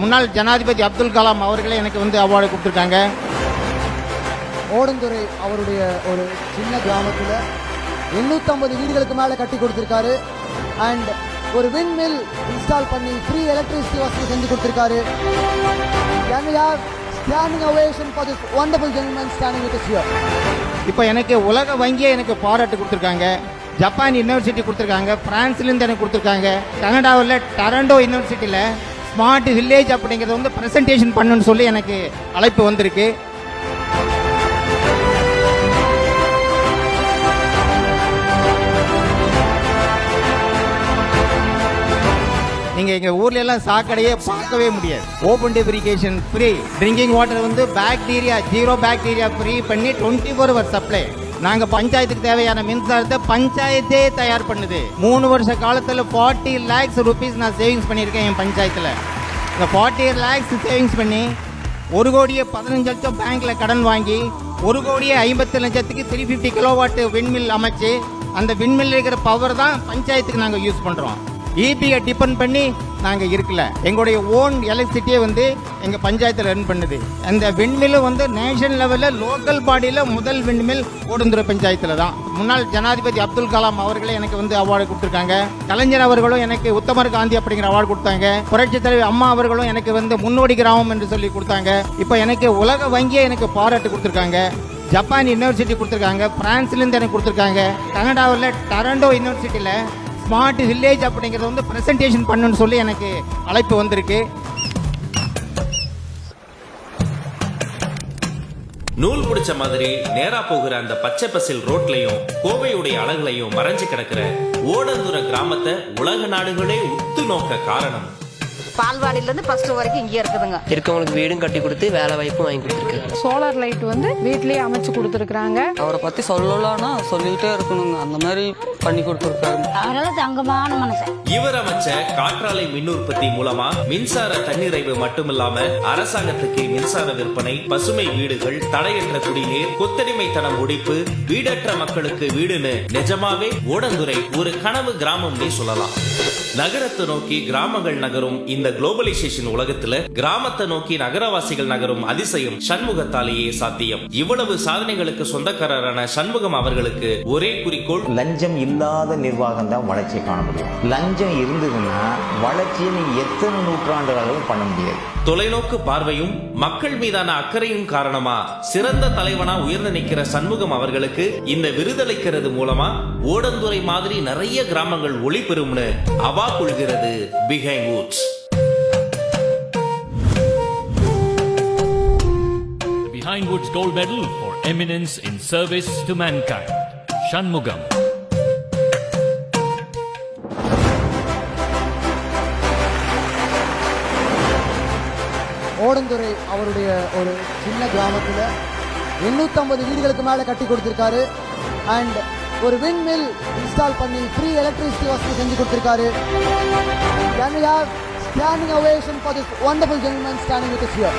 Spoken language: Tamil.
முன்னாள் ஜனாதிபதி அப்துல் கலாம் அவர்களே எனக்கு வந்து அவார்டு கொடுத்துருக்காங்க. ஓடந்துறை அவருடைய ஒரு சின்ன கிராமத்தில் எண்ணூற்றம்பது வீடுகளுக்கு மேலே கட்டி கொடுத்துருக்காரு. அண்ட் ஒரு வின் மில் இன்ஸ்டால் பண்ணி ஃப்ரீ எலக்ட்ரிசிட்டி வசதி செஞ்சு கொடுத்துருக்காரு. Can we have standing ovation for this wonderful ஜென்மன் standing with here இப்போ எனக்கு உலக வங்கியே எனக்கு பாராட்டு கொடுத்துருக்காங்க. ஜப்பான் யூனிவர்சிட்டி கொடுத்துருக்காங்க. பிரான்ஸ்லேருந்து எனக்கு கொடுத்துருக்காங்க. கனடாவில் டரண்டோ யூனிவர்சிட்டியில் ஸ்மார்ட் வில்லேஜ் அப்படிங்கிறத வந்து ப்ரெசன்டேஷன் பண்ணுன்னு சொல்லி எனக்கு அழைப்பு வந்திருக்கு. நீங்கள் எங்கள் ஊர்ல எல்லாம் சாக்கடையே பார்க்கவே முடியாது. Open defecation free drinking water வந்து பாக்டீரியா ஜீரோ பாக்டீரியா ஃப்ரீ பண்ணி டுவெண்ட்டி ஃபோர் ஹவர் சப்ளை நாங்க பஞ்சாயத்துக்கு தேவையான மின்சாரத்தை பஞ்சாயத்தே தயார் பண்ணுது. மூணு வருஷ காலத்துல ஃபார்ட்டி லேக்ஸ் ருபீஸ் நான் சேவிங்ஸ் பண்ணியிருக்கேன் என் பஞ்சாயத்துல. இந்த ஃபார்ட்டி லேக்ஸ் சேவிங்ஸ் பண்ணி ஒரு கோடியே பதினஞ்சு லட்சம் பேங்க்ல கடன் வாங்கி ஒரு கோடியே ஐம்பத்தி லட்சத்துக்கு த்ரீ ஃபிஃப்டி கிலோவாட் விண்மில் அமைச்சு அந்த விண்மில் இருக்கிற பவர் தான் பஞ்சாயத்துக்கு நாங்கள் யூஸ் பண்ணுறோம் ஈபியை டிபெண்ட் பண்ணி நாங்கள் இருக்கல. எங்களுடைய ஓன் எலக்ட்ரிசிட்டியை வந்து எங்கள் பஞ்சாயத்தில் ரன் பண்ணுது. அந்த விண்மில் வந்து நேஷனல் லெவலில் லோக்கல் பாடியில் முதல் விண்மில் ஓடுந்துறை பஞ்சாயத்தில் தான். முன்னாள் ஜனாதிபதி அப்துல் கலாம் அவர்களே எனக்கு வந்து அவார்டு கொடுத்துருக்காங்க. கலைஞர் அவர்களும் எனக்கு உத்தமர் காந்தி அப்படிங்கிற அவார்டு கொடுத்தாங்க. புரட்சி தலைவி அம்மா அவர்களும் எனக்கு வந்து முன்னோடி கிராமம் என்று சொல்லி கொடுத்தாங்க. இப்போ எனக்கு உலக வங்கியே எனக்கு பாராட்டு கொடுத்துருக்காங்க. ஜப்பான் யூனிவர்சிட்டி கொடுத்துருக்காங்க. பிரான்ஸ்லேருந்து எனக்கு கொடுத்துருக்காங்க. கனடாவில் டரண்டோ யூனிவர்சிட்டியில் ஸ்மார்ட் வில்லேஜ் அப்படிங்கிறத வந்து ப்ரெசன்டேஷன் பண்ணுன்னு சொல்லி எனக்கு அழைப்பு வந்திருக்கு. நூல் பிடிச்ச மாதிரி நேரா போகிற அந்த பச்சை பசில் ரோட்லயும் கோவையுடைய அழகுலையும் மறைஞ்சு கிடக்கிற ஓடந்துர கிராமத்தை உலக நாடுகளே உத்து நோக்க காரணம். பால்வாடியில இருந்து ஃபர்ஸ்ட் வரைக்கும் இங்கே இருக்குதுங்க. இருக்கவங்களுக்கு வீடும் கட்டி கொடுத்து வேலை வாய்ப்பும் வாங்கி கொடுத்துருக்காரு சோலார் லைட் வந்து வீட்லயே அமைச்சு கொடுத்துருக்குறாங்க. அவரை பத்தி சொல்லலாம்னா சொல்லிட்டே இருக்கணுங்க. அந்த மாதிரி பண்ணி கொடுத்துருக்காரு அவரெல்லாம் தங்கமான மனுஷன் இவர் அமைச்ச காற்றாலை மின் உற்பத்தி மூலமா மின்சார தன்னிறைவு மட்டுமில்லாம அரசாங்கத்துக்கு மின்சார விற்பனை பசுமை வீடுகள் தடையற்ற குடிநீர் கொத்தடிமைத்தனம் ஒழிப்பு வீடற்ற மக்களுக்கு வீடுன்னு நிஜமாவே ஓடந்துரை ஒரு கனவு கிராமம்னே சொல்லலாம். நகரத்தை நோக்கி கிராமங்கள் நகரும். இந்த குளோபலைசேஷன் உலகத்துல கிராமத்தை நோக்கி நகரவாசிகள் நகரும் அதிசயம் சண்முகத்தாலேயே சாத்தியம். இவ்வளவு சாதனைகளுக்கு சொந்தக்காரரான சண்முகம் அவர்களுக்கு ஒரே குறிக்கோள். லஞ்சம் இல்லாத நிர்வாகம் தான் வளர்ச்சியை காண முடியும். லஞ்சம் இருந்ததுன்னா வளர்ச்சியை நீ எத்தனை நூற்றாண்டுகளாலும் பண்ண முடியாது. தொலைநோக்கு பார்வையும் மக்கள் மீதான அக்கறையும் காரணமா சிறந்த தலைவனா உயர்ந்து நிற்கிற சண்முகம் அவர்களுக்கு இந்த விருதளிக்கிறது மூலமா. ஓடந்துறை மாதிரி நிறைய கிராமங்கள் ஒளி பெறும்னு அவா கொள்கிறது Behindwoods Behind Woods Gold Medal for eminence in service to mankind. Shanmugam. Odanthurai அவருடைய ஒரு சின்ன கிராமத்தில் எண்ணூற்றம்பது வீடுகளுக்கு மேலே கட்டி கொடுத்துருக்காரு அண்ட் ஒரு விண்ட் மில் இன்ஸ்டால் பண்ணி ஃப்ரீ எலக்ட்ரிசிட்டி வசதி செஞ்சு கொடுத்துருக்காரு. Can we have standing ovation for this wonderful ஜென்மன் standing with here